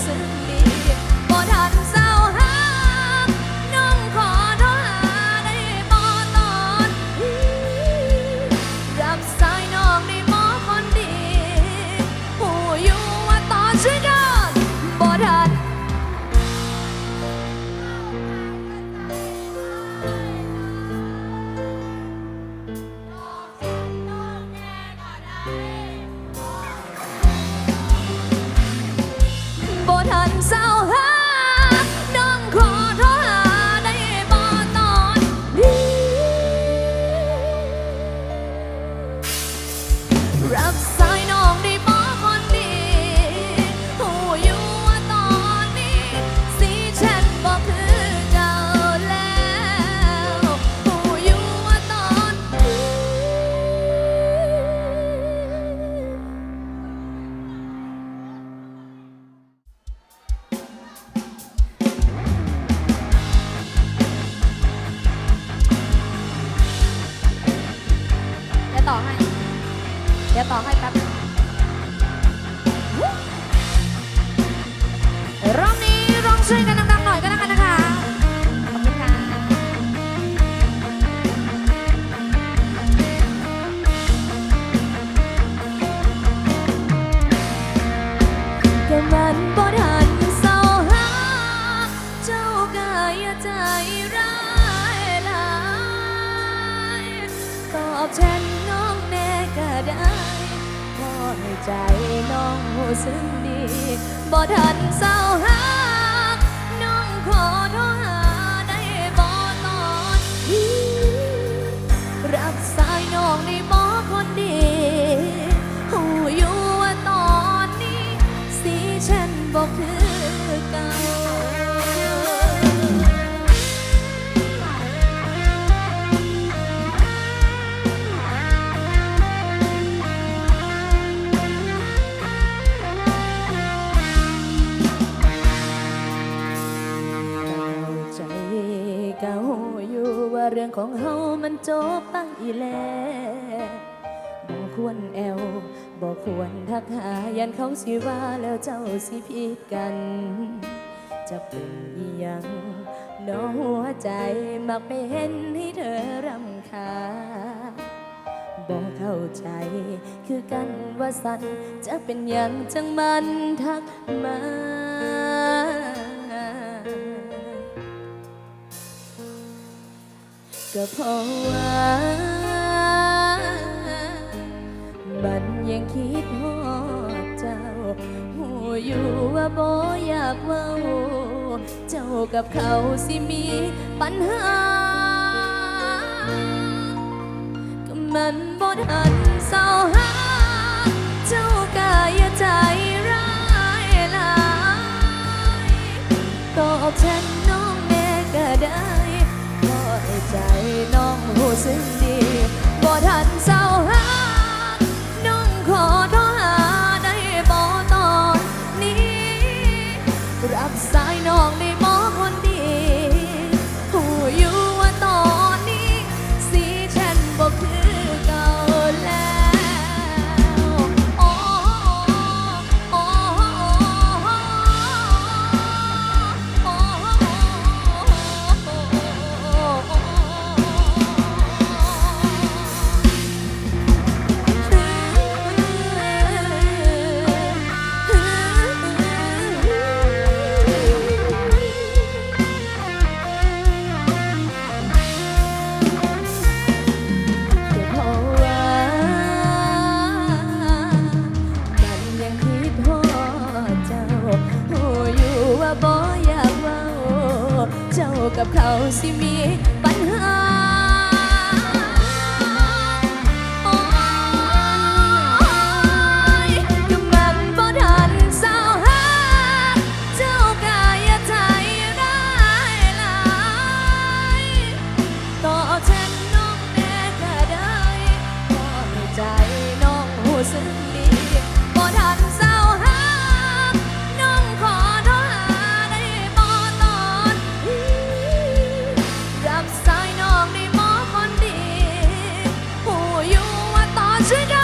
listen. ่อให้ เดี๋ยวต่อให้แป๊บรอบนี้ร้องช่วยกันดังๆหน่อยก็ได้กันนะคะ ขอบคุณค่ะ ก็มันบ่ทันเศร้าหาเจ้ากายใจร้ายหลายตอบแทน ได้ขอให้ใจน้องหูซึ้งดีบ่ทันเศร้า อยู่ว่าเรื่องของเฮามันจบปังอีแล้วบ่ควรแอวบ่ควรทักหายันเขาสิว่าแล้วเจ้าสิผิดกัน จะเป็นอีหยังน้อหัวใจมักไปเห็นให้เธอรำคาญบอกเข้าใจ คือกันว่าสันจะเป็นอย่างจังมันทักมา ก็เพราะว่า มันยังคิดฮอดเจ้าหูอยู่ว่าบ่อยากเว้า เจ้ากับเขาสิมีปัญหา ก็มันบ่ทันเศร้าหา เจ้ากายใจร้ายหลายตอบฉัน รับสายน้องได้หมอคน เจ้ากับเขาสิมีปัญหา ว่า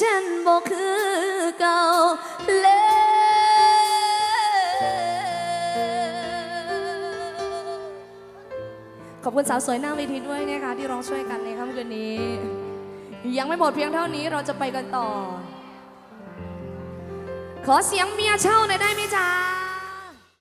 ฉันบอกคือเก่าแล้วขอบคุณสาวสวยหน้าเวทีด้วยนะคะที่ร้องช่วยกันในค่ำคืนนี้ ยังไม่หมดเพียงเท่านี้เราจะไปกันต่อ ขอเสียงเมียเช่าหน่อยได้ไหมจ๊ะ